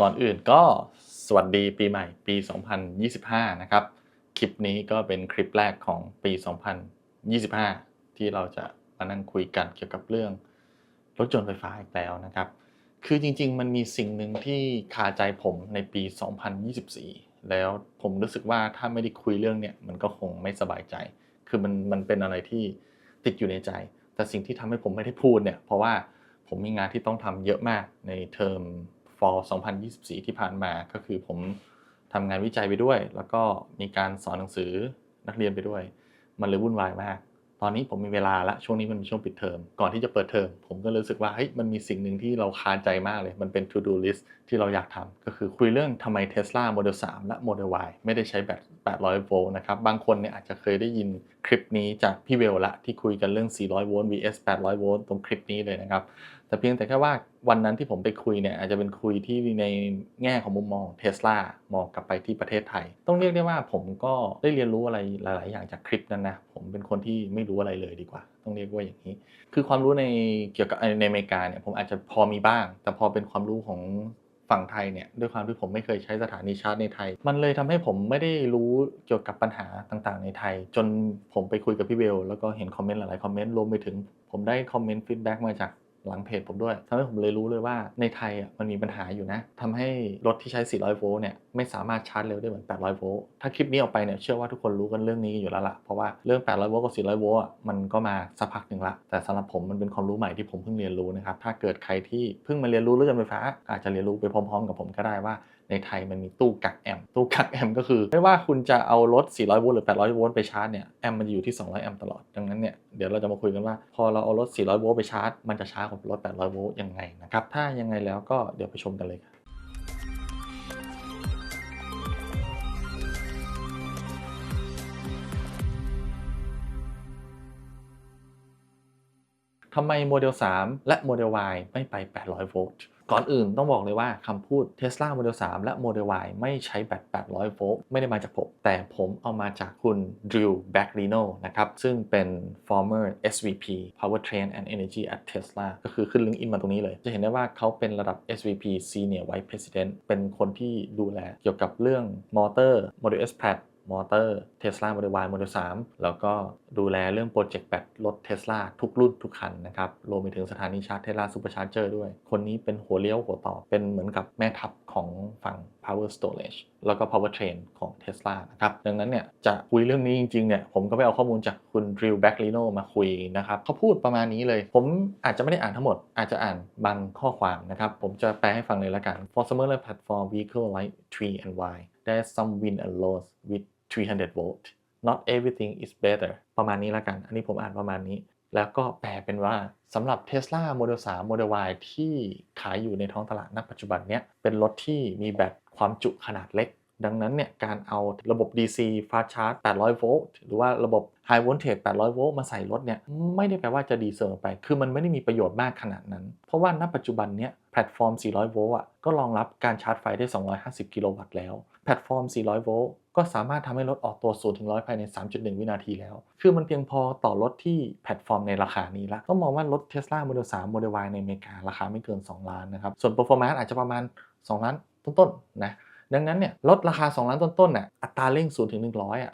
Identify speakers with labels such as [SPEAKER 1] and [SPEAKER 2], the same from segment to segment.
[SPEAKER 1] ก่อนอื่นก็สวัสดีปีใหม่ปี 2025 นะครับ คลิปนี้ก็เป็นคลิปแรกของปี 2025 ที่เราจะมานั่งคุยกันเกี่ยวกับเรื่องรถยนต์ไฟฟ้าอีกแล้วนะครับ คือจริงๆ มันมีสิ่งหนึ่งที่คาใจผมในปี 2024 แล้วผมรู้สึกว่าถ้าไม่ได้คุยเรื่องเนี่ยมันก็คงไม่สบายใจ คือมันมันเป็นอะไรที่ติดอยู่ในใจ แต่สิ่งที่ทำให้ผมไม่ได้พูดเนี่ยเพราะว่าผมมีงานที่ต้องทำเยอะมากในเทอม fall 2024 ที่ผ่านมาก็คือผมทำงานวิจัยไปด้วย แล้วก็มีการสอนหนังสือนักเรียนไปด้วย มันเลยวุ่นวายมาก ตอนนี้ผมมีเวลาละช่วงนี้มันเป็นช่วงปิดเทอมก่อนที่จะเปิดเทอมผมก็รู้สึกว่าเฮ้ยมันมีสิ่งหนึ่งที่เราคาใจมากเลย มันเป็น to do list ที่เราอยากทำก็คือคุยเรื่องทำไม Tesla Model 3 และ Model Y ไม่ได้ใช้แบต800 โวลต์นะครับบางคนเนี่ยอาจจะเคยได้ยินคลิปนี้จากพี่เวลละที่คุยกันเรื่อง 400 โวลต์ vs 800 โวลต์ตรงคลิปนี้เลยนะครับ แต่เพียงแต่แค่ว่าวันนั้นที่ผมไปคุยเนี่ยอาจจะเป็นคุยที่ในแง่ของมุมมองเทสลามองกลับไปที่ประเทศไทย ต้องเรียกได้ว่าผมก็ได้เรียนรู้อะไรหลาย ๆ อย่างจากคลิปนั้นนะ ผมเป็นคนที่ไม่รู้อะไรเลยดีกว่า ต้องเรียกว่าอย่างนี้ คือความรู้ในเกี่ยวกับในอเมริกาเนี่ยผมอาจจะพอมีบ้าง แต่พอเป็นความรู้ของ ฝั่งไทยเนี่ยด้วยความที่ผมไม่เคยใช้สถานีชาร์จในไทย มันเลยทำให้ผมไม่ได้รู้เกี่ยวกับปัญหาต่างๆ ในไทย จนผมไปคุยกับพี่เบลแล้วก็เห็นคอมเมนต์หลายๆคอมเมนต์รวมไปถึงผมได้คอมเมนต์ฟีดแบ็กมาจาก หลังเพจผมด้วยทำให้ผมเลยรู้เลยว่าในไทยอะมันมีปัญหาอยู่นะทำให้รถที่ใช้ 400 โวลต์เนี่ยไม่สามารถชาร์จเร็วได้เหมือน 800 โวลต์ถ้าคลิปนี้ออกไปเนี่ยเชื่อว่าทุกคนรู้กันเรื่องนี้อยู่แล้วล่ะเพราะว่าเรื่อง 800 โวลต์กับ 400 โวลต์อะมันก็มาสักพักหนึ่งละ แต่สำหรับผมมันเป็นความรู้ใหม่ที่ผมเพิ่งเรียนรู้นะครับถ้าเกิดใครที่เพิ่งมาเรียนรู้เรื่องไฟฟ้า อาจจะเรียนรู้ไปพร้อม ๆ กับผมก็ได้ว่า ในไทยมันมีตู้กักแอมป์ตู้กักแอมป์ก็คือ ไม่ว่าคุณจะเอารถ 400 โวลต์หรือ 800 โวลต์ไปชาร์จเนี่ยแอมป์มันจะอยู่ที่ 200 แอมป์ตลอด ดังนั้นเนี่ยเดี๋ยวเราจะมาคุยกันว่า พอเราเอารถ 400 โวลต์ไปชาร์จ มันจะช้ากว่ารถ 800 โวลต์ยังไงนะครับถ้ายังไงแล้วก็เดี๋ยวไปชมกันเลยครับทำไมโมเดล 3 และโมเดล Y ไม่ไป 800 โวลต์ ก่อนอื่นต้องบอกเลยว่าคำพูด Tesla Model 3 และ Model Y ไม่ใช้แบต 800 โวลต์ไม่ได้มาจากผม แต่ผมเอามาจากคุณ Drew Baglino นะครับ ซึ่งเป็น former SVP Powertrain and Energy at Tesla ก็คือขึ้นลิงก์อินมาตรงนี้เลย จะเห็นได้ว่าเขาเป็นระดับ SVP Senior Vice President เป็นคนที่ดูแลเกี่ยวกับเรื่องมอเตอร์ Model S Plaid มอเตอร์ Tesla Model Y Model 3แล้วก็ดูแลเรื่องโปรเจกต์แบตรถ Tesla ทุกรุ่นทุกคันนะครับรวมไปถึงสถานีชาร์จ Tesla Supercharger ด้วย คนนี้เป็นหัวเลี้ยวหัวต่อ เป็นเหมือนกับแม่ทัพของฝั่ง Power Storage แล้วก็ Powertrain ของ Tesla นะครับ ดังนั้นเนี่ยจะคุยเรื่องนี้จริงๆเนี่ยผมก็ไปเอาข้อมูลจากคุณ Drew Baglino มาคุยนะครับเขาพูดประมาณนี้เลย ผมอาจจะไม่ได้อ่านทั้งหมด อาจจะอ่านบางข้อความนะครับ ผมจะแปลให้ฟังเลยละกัน For similar platform vehicle like 3 and Y there's some win and loss with 300 volt not everything is better ประมาณนี้ละกัน อันนี้ผมอ่านประมาณนี้ แล้วก็แปลเป็นว่าสำหรับ Tesla Model 3 Model Y ที่ขายอยู่ในท้องตลาดณปัจจุบันเนี้ยเป็นรถที่มีแบตความจุขนาดเล็ก ดังนั้นเนี่ยการเอาระบบ DC fast charge 800 โวลต์หรือว่าระบบ high voltage 800 โวลต์มาใส่รถเนี่ยไม่ได้แปลว่าจะดีเสมอไป คือมันไม่ได้มีประโยชน์มากขนาดนั้น เพราะว่าณปัจจุบันเนี้ยแพลตฟอร์ม 400 โวลต์อะก็รองรับการชาร์จไฟได้ 250 กิโลวัตต์แล้ว พลตฟอร์ม 400 โวลต์ ก็สามารถทำให้รถออกตัว 0 ถึง 100 ภายใน 3.1 วินาทีแล้ว คือมันเพียงพอต่อรถที่แพลตฟอร์มในราคานี้ละต้องมองว่ารถ Tesla Model 3 Model Y ในอเมริการาคาไม่เกิน 2 ล้านนะครับ ส่วน performance อาจจะประมาณ 2 ล้านต้นๆนะ ดังนั้นเนี่ยรถราคา 2 ล้านต้นๆน่ะอัตราเร่ง0ถึง100อะ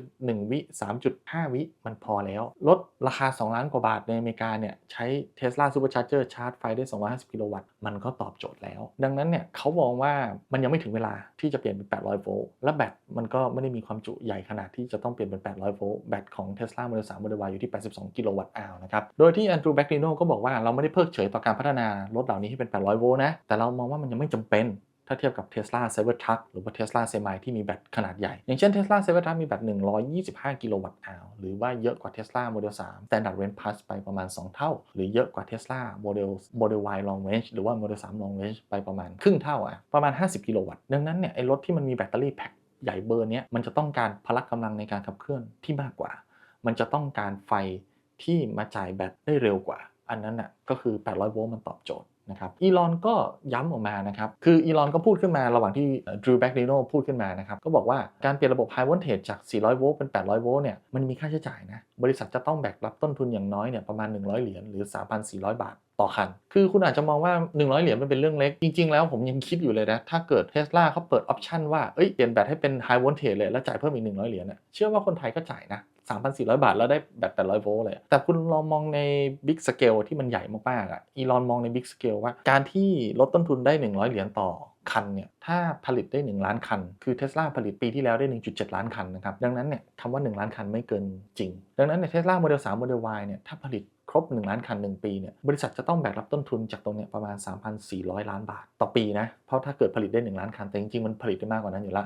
[SPEAKER 1] 3.1วิ3.5วิมันพอแล้วรถราคา 2 ล้านกว่าบาทในอเมริกาเนี่ยใช้ Tesla Supercharger ชาร์จไฟได้ 250 กิโลวัตต์มันก็ตอบโจทย์แล้ว ดังนั้นเนี่ยเขามองว่ามันยังไม่ถึงเวลาที่จะเปลี่ยนเป็น 800 โวลต์และแบตมันก็ไม่ได้มีความจุใหญ่ขนาดที่จะต้องเปลี่ยนเป็น 800 โวลต์แบตของ Tesla Model 3 Model Y อยู่ที่ 82 กิโลวัตต์อาวนะครับโดยที่ Andrew Baglino ก็บอกว่าเราไม่ได้เพิกเฉยต่อการพัฒนารถเหล่านี้ให้เป็น 800 โวลต์นะแต่เรามองว่ามันยังไม่จำเป็น ถ้าเทียบกับ Tesla Cybertruck หรือว่า Tesla Semi ที่มีแบตขนาดใหญ่ อย่างเช่น Tesla Cybertruck มีแบต 125 กิโลวัตต์อาวหรือว่าเยอะกว่า Tesla Model 3 Standard Range Plus ไปประมาณ 2 เท่า หรือเยอะกว่า Tesla Model Model Y Long Range หรือว่า Model 3 Long Range ไปประมาณครึ่งเท่าอะประมาณ 50 กิโลวัตต์ดังนั้นเนี่ยไอ้รถที่มันมีแบตเตอรี่แพ็คใหญ่เบอร์เนี้ยมันจะต้องการพละกำลังในการขับเคลื่อนที่มากกว่า มันจะต้องการไฟที่มาจ่ายแบตได้เร็วกว่า อันนั้นน่ะก็คือ 800 โวลต์มันตอบโจทย์ นะครับอีลอนก็ย้ำออกมานะครับ คืออีลอนก็พูดขึ้นมาระหว่างที่ดรูแบ็กดิโนพูดขึ้นมานะครับ ก็บอกว่าการเปลี่ยนระบบ High Voltage จาก 400 โวลต์เป็น 800 โวลต์เนี่ยมันมีค่าใช้จ่ายนะ บริษัทจะต้องแบกรับต้นทุนอย่างน้อยเนี่ยประมาณ 100 เหรียญหรือ 3,400 บาทต่อคัน คือคุณอาจจะมองว่า 100 เหรียญมันเป็นเรื่องเล็ก จริง ๆ แล้วผมยังคิดอยู่เลยนะ ถ้าเกิดเทสลาเขาเปิดออปชันว่า เอ้ย เปลี่ยนแบตให้เป็น High Voltage เลย แล้วจ่ายเพิ่มอีก 100 เหรียญน่ะเชื่อว่าคนไทยก็จ่ายนะ 3,400 บาทแล้วได้แบต800โวลต์เลย แต่คุณลองมองในบิ๊กสเกลที่มันใหญ่มากๆอะอีลอนมองในบิ๊กสเกลว่าการที่ลดต้นทุนได้ 100 เหรียญต่อคันเนี่ยถ้าผลิตได้ 1 ล้านคัน คือเทสลาผลิตปีที่แล้วได้ 1.7 ล้านคันนะครับ ดังนั้นเนี่ยคำว่า 1 ล้านคันไม่เกินจริง ดังนั้นในเทสลาโมเดล3โมเดล Y เนี่ยถ้าผลิต ครบ 1 ล้านคัน 1 ปีเนี่ยบริษัทจะต้องแบกรับต้นทุนจากตรงเนี้ยประมาณ 3,400 ล้านบาทต่อปีนะเพราะถ้าเกิดผลิตได้ 1 ล้านคัน แต่จริงๆ มันผลิตได้มากกว่านั้นอยู่ละ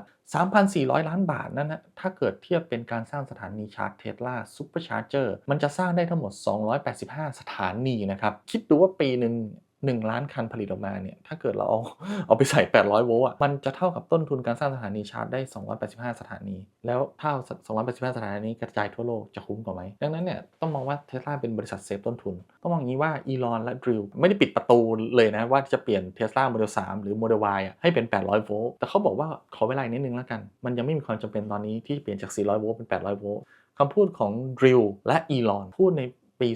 [SPEAKER 1] 3,400 ล้านบาทนั่นนะถ้าเกิดเทียบเป็นการสร้างสถานีชาร์จเทสลาซูเปอร์ชาร์เจอร์มันจะสร้างได้ทั้งหมด 285 สถานีนะครับคิดดูว่าปีหนึ่ง 1 ล้านคันผลิตออกมาเนี่ย ถ้าเกิดเราเอาเอาไปใส่ 800 โวลต์อะ มันจะเท่ากับต้นทุนการสร้างสถานีชาร์จได้ 285 สถานี แล้วถ้าเอา285 สถานีกระจายทั่วโลกจะคุ้มกว่าไหม ดังนั้นเนี่ย ต้องมองว่าเทสลาเป็นบริษัทเซฟต้นทุน ต้องมองอย่างนี้ว่าอีลอนและดริลไม่ได้ปิดประตูเลยนะ ว่าจะเปลี่ยนเทสลาโมเดล 3 หรือโมเดล Y อะให้เป็น 800 โวลต์แต่เขาบอกว่าขอเวลานิดนึงแล้วกัน มันยังไม่มีความจำเป็นตอนนี้ที่เปลี่ยนจาก 400 โวลต์เป็น 800 โวลต์คำพูดของดริลและอีลอนพูดใน ปี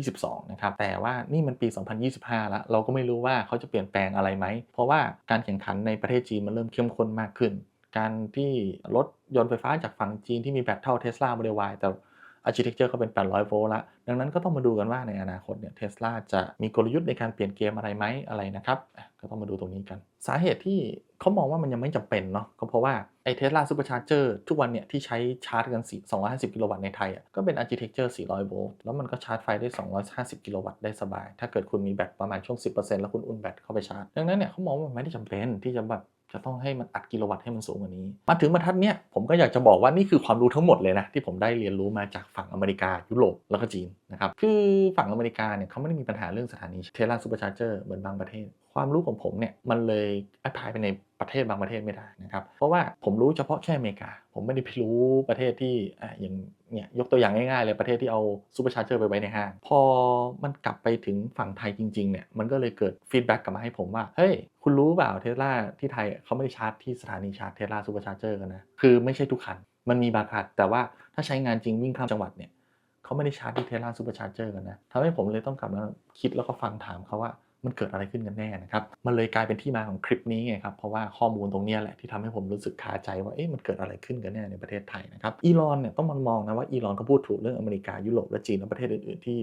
[SPEAKER 1] 2022 นะครับ แต่ว่านี่มันปี 2025 แล้ว เราก็ไม่รู้ว่าเขาจะเปลี่ยนแปลงอะไรไหม เพราะว่าการแข่งขันในประเทศจีนมันเริ่มเข้มข้นมากขึ้น การที่รถยนต์ไฟฟ้าจากฝั่งจีนที่มีแบตเท่าเทสลาโมเดล Y แต่ architecture ก็เป็น 800 โวลต์ละ ดังนั้นก็ต้องมาดูกันว่าในอนาคตเนี่ยเทสลาจะมีกลยุทธ์ในการเปลี่ยนเกมอะไรไหมอะไรนะครับ ก็ต้องมาดูตรงนี้กัน สาเหตุที่เขามองว่ามันยังไม่จำเป็นเนาะก็เพราะว่าไอ้เทสลาซูเปอร์ชาร์เจอร์ทุกวันเนี่ยที่ใช้ชาร์จกัน 250 กิโลวัตต์ในไทยอะก็เป็น architecture 400 โวลต์แล้วมันก็ชาร์จไฟได้ 250 กิโลวัตต์ได้สบาย ถ้าเกิดคุณมีแบตประมาณช่วง 10%แล้วคุณอุ่นแบตเข้าไปชาร์จดังนั้นเนี่ยเขามองว่ามันไม่ได้จำเป็นที่จะแบบ จะต้องให้มันอัดกิโลวัตต์ให้มันสูงกว่านี้ มาถึงบรรทัดเนี้ยผมก็อยากจะบอกว่านี่คือความรู้ทั้งหมดเลยนะ ที่ผมได้เรียนรู้มาจากฝั่งอเมริกายุโรปแล้วก็จีนนะครับคือฝั่งอเมริกาเนี่ยเขาไม่ได้มีปัญหาเรื่องสถานีเทสลาซูเปอร์ชาร์เจอร์เหมือนบางประเทศความรู้ของผมเนี่ยมันเลยแอพพลายไปในประเทศบางประเทศไม่ได้นะครับ เพราะว่าผมรู้เฉพาะแค่อเมริกา ผมไม่ได้ไปรู้ประเทศที่อ่าอย่างเนี่ยยกตัวอย่างง่ายๆเลยประเทศที่เอาซูเปอร์ชาร์เจอร์ไปไว้ในห้าง พอมันกลับไปถึงฝั่งไทยจริงๆเนี่ยมันก็เลยเกิดฟีดแบ็กกลับมาให้ผมว่า เฮ้ย คุณรู้เปล่าเทสลาที่ไทยเขาไม่ได้ชาร์จที่สถานีชาร์จเทสลาซูเปอร์ชาร์เจอร์กันนะคือไม่ใช่ทุกคันมันมีบางคันแต่ว่าถ้าใช้งานจริงวิ่งข้ามจังหวัดเนี่ยเขาไม่ได้ชาร์จที่เทสลาซูเปอร์ชาร์เจอร์กันนะทำให้ผมเลยต้องกลับมาคิดแล้วก็ฟังถามเขาว่า มันเกิดอะไรขึ้นกันแน่นะครับ มันเลยกลายเป็นที่มาของคลิปนี้ไงครับ เพราะว่าข้อมูลตรงนี้แหละที่ทำให้ผมรู้สึกคาใจว่า เอ๊ะ มันเกิดอะไรขึ้นกันแน่ในประเทศไทยนะครับ อีลอนเนี่ยต้องมองนะว่าอีลอนเขาพูดถูกเรื่องอเมริกายุโรปและจีนและประเทศอื่นๆที่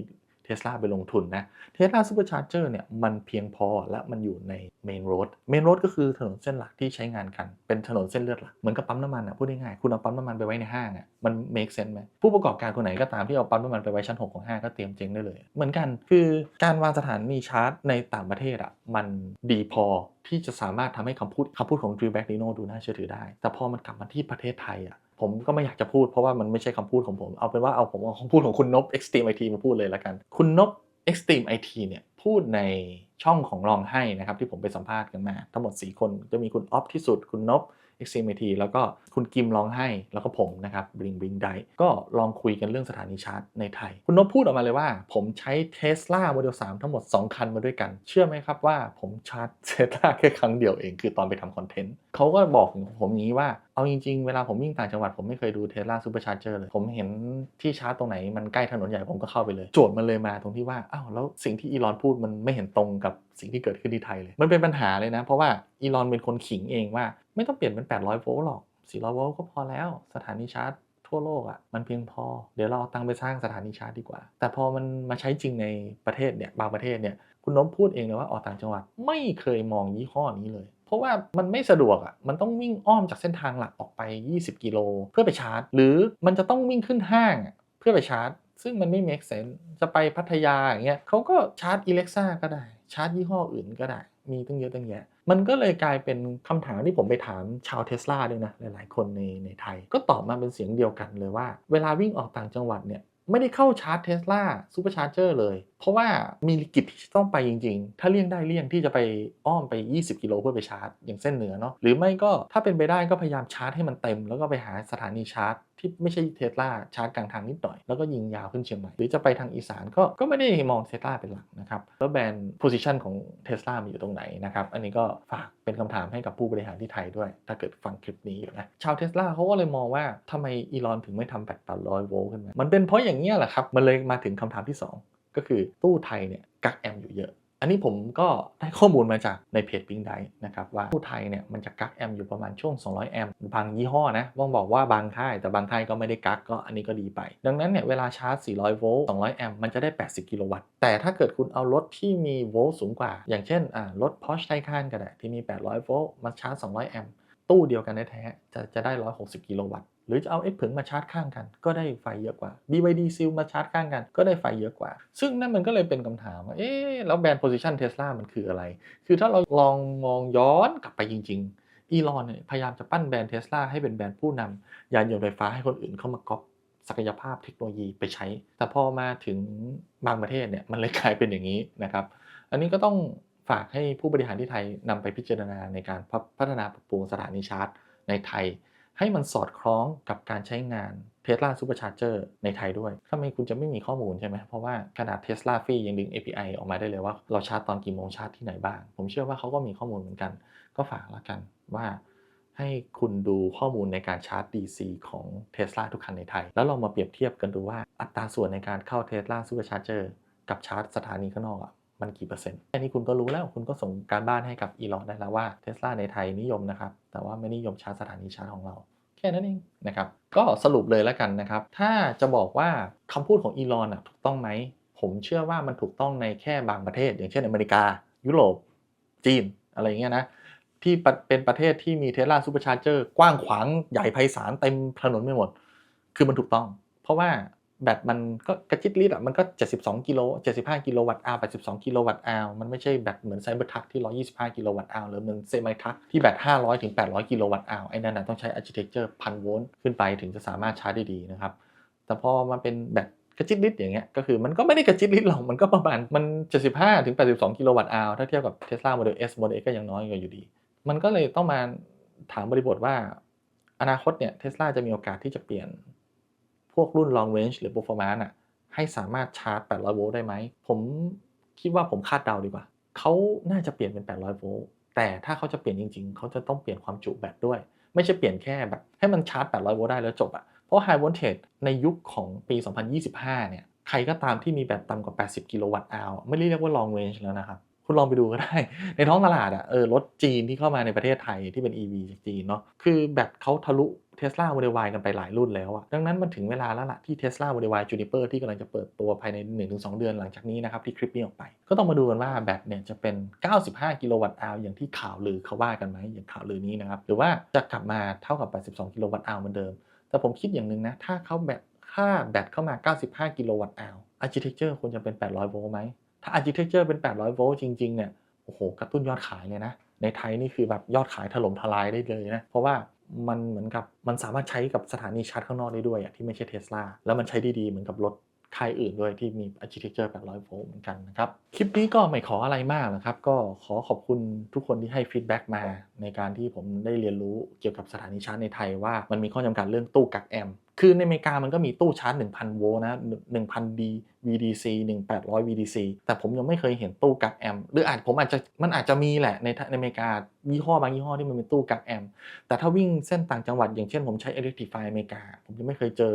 [SPEAKER 1] ทสลาไปลงทุนนะเทสลาซูเปอร์ชาร์เจอร์เนี่ยมันเพียงพอและมันอยู่ในเมนโรดเมนโรดก็คือถนนเส้นหลักที่ใช้งานกัน เป็นถนนเส้นเลือดหลัก เหมือนกับปั๊มน้ำมันอะพูดง่ายๆคุณเอาปั๊มน้ำมันไปไว้ในห้างอะมัน make sense ไหมผู้ประกอบการคนไหนก็ตามที่เอาปั๊มน้ำมันไปไว้ชั้น 6 ของห้างก็เตรียมเจ๊งได้เลย เหมือนกันคือการวางสถานีชาร์จในต่างประเทศอะมันดีพอที่จะสามารถทำให้คำพูดคำพูดของ Drew b a c k d i n o ดูน่าเชื่อถือได้ แต่พอมันกลับมาที่ประเทศไทยอะ ผมก็ไม่อยากจะพูดเพราะว่ามันไม่ใช่คำพูดของผม เอาเป็นว่าเอาผมเอาคำพูดของคุณนบ Extreme IT มาพูดเลยละกัน คุณนบ Extreme IT เนี่ยพูดในช่องของลองให้นะครับที่ผมไปสัมภาษณ์กันมา ทั้งหมด 4 คนจะมีคุณออฟที่สุดคุณนบ Extreme IT แล้วก็คุณกิมร้องให้แล้วก็ผมนะครับบริงบริงไดก็ลองคุยกันเรื่องสถานีชาร์จในไทย คุณนบพูดออกมาเลยว่า ผมใช้ Tesla Model 3 ทั้งหมด 2 คันมาด้วยกัน เชื่อไหมครับว่าผมชาร์จเทสลาแค่ครั้งเดียวเอง คือตอนไปทำคอนเทนต์ เขาก็บอกผมอย่างนี้ว่าเอาจริงๆ เวลาผมวิ่งต่างจังหวัดผมไม่เคยดูเทสลาซูเปอร์ชาร์เจอร์เลย ผมเห็นที่ชาร์จตรงไหนมันใกล้ถนนใหญ่ผมก็เข้าไปเลย โจทย์มันเลยมาตรงที่ว่าอ้าวแล้วสิ่งที่อีลอนพูดมันไม่เห็นตรงกับสิ่งที่เกิดขึ้นที่ไทยเลย มันเป็นปัญหาเลยนะ เพราะว่าอีลอนเป็นคนขิงเองว่า ไม่ต้องเปลี่ยนเป็น 800 โวลต์หรอก 400 โวลต์ก็พอแล้ว สถานีชาร์จทั่วโลกอะ่ะมันเพียงพอ เดี๋ยวเราเอาตังค์ไปสร้างสถานีชาร์จดีกว่า แต่พอมันมาใช้จริงในประเทศเนี่ยบางประเทศเนี่ยคุณน้มพูดเองเลยว่าออกต่างจังหวัดไม่เคยมองยี่ห้อนี้เลย เพราะว่ามันไม่สะดวกอะ่ะมันต้องวิ่งอ้อมจากเส้นทางหลักออกไป 20 กิโลเพื่อไปชาร์จ หรือมันจะต้องวิ่งขึ้นห้างเพื่อไปชาร์จ ซึ่งมันไม่ make sense จะไปพัทยาอย่างเงี้ยเขาก็ชาร์จอิเล็กซ่าก็ได้ ชาร์จยี่ห้ออื่นก็ได้ มีตั้งเยอะตั้งแยะมันก็เลยกลายเป็นคำถามที่ผมไปถามชาวเทสลาด้วยนะ หลาย ๆ คนในในไทย ก็ตอบมาเป็นเสียงเดียวกันเลยว่า เวลาวิ่งออกต่างจังหวัดเนี่ยไม่ได้เข้าชาร์จเทสลาซูเปอร์ชาร์เจอร์เลยเพราะว่ามีกิจที่ต้องไปจริง ๆ ถ้าเลี่ยงได้เลี่ยงที่จะไปอ้อมไป 20 กิโลเพื่อไปชาร์จ อย่างเส้นเหนือเนาะหรือไม่ก็ถ้าเป็นไปได้ก็พยายามชาร์จให้มันเต็ม แล้วก็ไปหาสถานีชาร์จที่ไม่ใช่เทสลาชาร์จกลางทางนิดหน่อย แล้วก็ยิงยาวขึ้นเชียงใหม่ หรือจะไปทางอีสานก็ก็ไม่ได้มองเทสลาเป็นหลักนะครับ แล้วแบรนด์โพซิชันของเทสลามีอยู่ตรงไหนนะครับ อันนี้ก็ฝากเป็นคำถามให้กับผู้บริหารที่ไทยด้วย ถ้าเกิดฟังคลิปนี้อยู่นะ ชาวเทสลาเขาก็เลยมองว่าทำไมอีลอนถึงไม่ทำแบต800โวลต์ขึ้นมา มันเป็นเพราะอย่างนี้แหละครับ มันเลยมาถึงคำถามที่ 2 ก็คือตู้ไทยเนี่ยกักแอมป์อยู่เยอะ อันนี้ผมก็ได้ข้อมูลมาจากในเพจปิงไดนะครับว่าตู้ไทยเนี่ยมันจะกักแอมป์อยู่ประมาณช่วง 200 แอมป์บางยี่ห้อนะต้องบอกว่าบางค่ายแต่บางค่ายก็ไม่ได้กักก็อันนี้ก็ดีไป ดังนั้นเนี่ยเวลาชาร์จ 400 โวลต์ 200 แอมป์มันจะได้ 80 กิโลวัตต์ แต่ถ้าเกิดคุณเอารถที่มีโวลต์สูงกว่า อย่างเช่นรถ Porsche Taycan ก็ได้ที่มี 800 โวลต์มาชาร์จ 200 แอมป์ ตู้เดียวกันแท้ๆจะจะได้ 160 กิโลวัตต์ หรือจะเอาไอ้ผึงมาชาร์จข้างกัน ก็ได้ไฟเยอะกว่า BYD Seal มาชาร์จข้างกัน ก็ได้ไฟเยอะกว่า ซึ่งนั่นมันก็เลยเป็นคำถามว่า เอ๊ะ แล้วแบรนด์ position Tesla มันคืออะไร คือถ้าเราลองมองย้อนกลับไปจริง ๆ อีลอนเนี่ยพยายามจะปั้นแบรนด์ Tesla ให้เป็นแบรนด์ผู้นำยานยนต์ไฟฟ้าให้คนอื่นเข้ามาก๊อปศักยภาพเทคโนโลยีไปใช้ แต่พอมาถึงบางประเทศเนี่ยมันเลยกลายเป็นอย่างนี้นะครับ อันนี้ก็ต้อง ฝากให้ผู้บริหารที่ไทยนำไปพิจารณาในการพัฒนาปรับปรุงสถานีชาร์จ ในไทย ให้มันสอดคล้องกับการใช้งาน Tesla Supercharger ในไทยด้วยทำไมคุณจะไม่มีข้อมูลใช่ไหม เพราะว่าขนาด Tesla ฟรียังดึง API ออกมาได้เลยว่าเราชาร์จตอนกี่โมงชาร์จที่ไหนบ้าง ผมเชื่อว่าเขาก็มีข้อมูลเหมือนกัน ก็ฝากละกันว่าให้คุณดูข้อมูลในการชาร์จ DC ของ Tesla ทุกคันในไทย แล้วลองมาเปรียบเทียบกันดูว่าอัตราส่วนในการเข้า Tesla Supercharger กับชาร์จสถานีข้างนอกอะ มันกี่เปอร์เซ็นต์แค่นี้คุณก็รู้แล้วคุณก็ส่งการบ้านให้กับอีลอนได้แล้วว่าเทสลาในไทยนิยมนะครับ แต่ว่าไม่นิยมชาร์จสถานีชาร์จของเรา แค่นั้นเองนะครับ ก็สรุปเลยแล้วกันนะครับ ถ้าจะบอกว่าคำพูดของอีลอนถูกต้องไหม ผมเชื่อว่ามันถูกต้องในแค่บางประเทศ อย่างเช่นอเมริกา ยุโรป จีน อะไรเงี้ยนะ ที่เป็นประเทศที่มีเทสลาซูเปอร์ชาร์เจอร์กว้างขวางใหญ่ไพศาลเต็มถนนไม่หมด คือมันถูกต้อง เพราะว่า แบตมันก็กระจิตลิดอะมันก็ 72กิโล75 กิโลวัตต์อาว82 กิโลวัตต์อาวมันไม่ใช่แบตเหมือนไซเบอร์ทักที่ 125 กิโลวัตต์อาวหรือเหมือนเซมิทักที่แบต500 ถึง 800 กิโลวัตต์อาวไอ้นั่นนะต้องใช้อาร์เคเต็กเจอร์พันโวลต์ขึ้นไปถึงจะสามารถชาร์จได้ดีนะครับ แต่พอมาเป็นแบตกระจิตลิดอย่างเงี้ยก็คือมันก็ไม่ได้กระจิตลิดหรอกมันก็ประมาณมัน 75 ถึง 82 กิโลวัตต์อาวถ้าเทียบกับ Tesla Model S Model X ก็ยังน้อยกว่าอยู่ดี มันก็เลยต้องมาถามบริบทว่า อนาคตเนี่ยเทสลาจะมีโอกาสที่จะเปลี่ยน วกรุ่น long range หรือ performance อะให้สามารถชาร์จ 800 โวลต์ได้ไหม ผมคิดว่าผมคาดเดาดีกว่า เขาน่าจะเปลี่ยนเป็น 800 โวลต์ แต่ถ้าเขาจะเปลี่ยนจริง ๆ เขาจะต้องเปลี่ยนความจุแบตด้วย ไม่ใช่เปลี่ยนแค่แบบให้มันชาร์จ 800 โวลต์ได้แล้วจบอะเพราะ high voltage ในยุคของปี 2025 เนี่ย ใครก็ตามที่มีแบตต่ำกว่า 80 กิโลวัตต์อาวไม่เรียกว่า long range แล้วนะครับ คุณลองไปดูก็ได้ ในท้องตลาดอะเออ รถจีนที่เข้ามาในประเทศไทยที่เป็น EV จากจีนเนาะ คือแบตเขาทะลุ Tesla Model Y กันไปหลายรุ่นแล้วอะดังนั้นมันถึงเวลาแล้วล่ะที่ Tesla Model Y Juniper ที่กำลังจะเปิดตัวภายใน 1-2 เดือนหลังจากนี้นะครับที่คลิปนี้ออกไป ก็ต้องมาดูกันว่าแบตเนี่ยจะเป็น 95 กิโลวัตต์อาวอย่างที่ข่าวลือเขาว่ากันไหมอย่างข่าวลือนี้นะครับหรือว่าจะกลับมาเท่ากับ 82 กิโลวัตต์อาวเหมือนเดิม แต่ผมคิดอย่างหนึ่งนะถ้าเขาแบตค่าแบตเข้ามา 95 กิโลวัตต์อาว Architecture ควรจะเป็น 800 โวลต์ไหมถ้า Architecture เป็น 800 โวลต์จริงๆเนี่ยโอ้โหกระตุ้นยอดขายเลยนะในไทยนี่คือแบบยอดขายถล่มทลายได้เลยนะเพราะว่า มันเหมือนกับมันสามารถใช้กับสถานีชาร์จข้างนอกได้ด้วยอะที่ไม่ใช่เทสลาแล้วมันใช้ได้ดีเหมือนกับรถค่ายอื่นด้วยที่มี architecture 800 โวลต์เหมือนกันนะครับ คลิปนี้ก็ไม่ขออะไรมากนะครับ ก็ขอขอบคุณทุกคนที่ให้ฟีดแบ็กมา ในการที่ผมได้เรียนรู้เกี่ยวกับสถานีชาร์จในไทยว่ามันมีข้อจำกัดเรื่องตู้กักแอม คือในอเมริกามันก็มีตู้ชาร์จ 1,000 โวลต์นะ 1,000 D VDC 1800 VDC แต่ผมยังไม่เคยเห็นตู้กักแอมหรืออาจผมอาจจะมันอาจจะมีแหละในในอเมริกายี่ห้อบางยี่ห้อที่มันเป็นตู้กักแอมแต่ถ้าวิ่งเส้นต่างจังหวัด อย่างเช่นผมใช้ Electrify อเมริกา ผมยังไม่เคยเจอ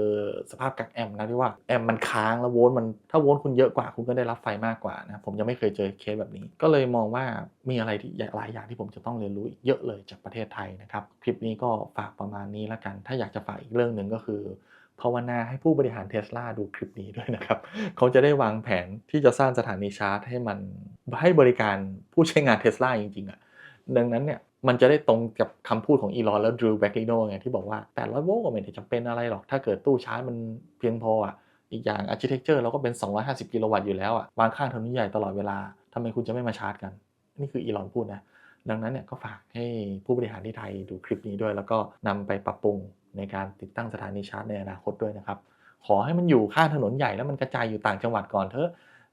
[SPEAKER 1] สภาพกักแอมนะที่ว่าแอมมันค้างแล้วโวลต์มันถ้าโวลต์คุณเยอะกว่าคุณก็ได้รับไฟมากกว่านะผมยังไม่เคยเจอเคสแบบนี้ ก็เลยมองว่ามีอะไรที่หลายอย่างที่ผมจะต้องเรียนรู้เยอะเลยจากประเทศไทยนะครับคลิปนี้ก็ฝากประมาณนี้แล้วกัน ถ้าอยากจะฝากอีกเรื่องหนึ่งก็คือ ภาวนาให้ผู้บริหารเทสลาดูคลิปนี้ด้วยนะครับ เขาจะได้วางแผนที่จะสร้างสถานีชาร์จให้มันให้บริการผู้ใช้งานเทสลาจริงๆอะ่ะ ดังนั้นเนี่ยมันจะได้ตรงกับคำพูดของอีลอนแล้วดรูแบ็กลิโนไงที่บอกว่า 800 โวลต์ก็ไม่ได้จำเป็นอะไรหรอก ถ้าเกิดตู้ชาร์จมันเพียงพออะ อีกอย่างอาร์เคเต็กเจอร์เราก็เป็น 250 กิโลวัตต์อยู่แล้วอะ วางข้างถนนใหญ่ตลอดเวลาทำไมคุณจะไม่มาชาร์จกัน นี่คืออีลอนพูดนะ ดังนั้นเนี่ยก็ฝากให้ผู้บริหารที่ไทยดูคลิปนี้ด้วย แล้วก็นำไปปรับปรุง ในการติดตั้งสถานีชาร์จในอนาคตด้วยนะครับ ขอให้มันอยู่ข้างถนนใหญ่แล้วมันกระจายอยู่ต่างจังหวัดก่อนเถอะ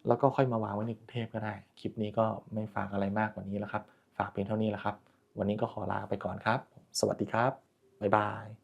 [SPEAKER 1] แล้วก็ค่อยมาวางไว้ในกรุงเทพก็ได้ คลิปนี้ก็ไม่ฝากอะไรมากกว่านี้แล้วครับ ฝากเพียงเท่านี้แหละครับ วันนี้ก็ขอลาไปก่อนครับ สวัสดีครับ บ๊ายบาย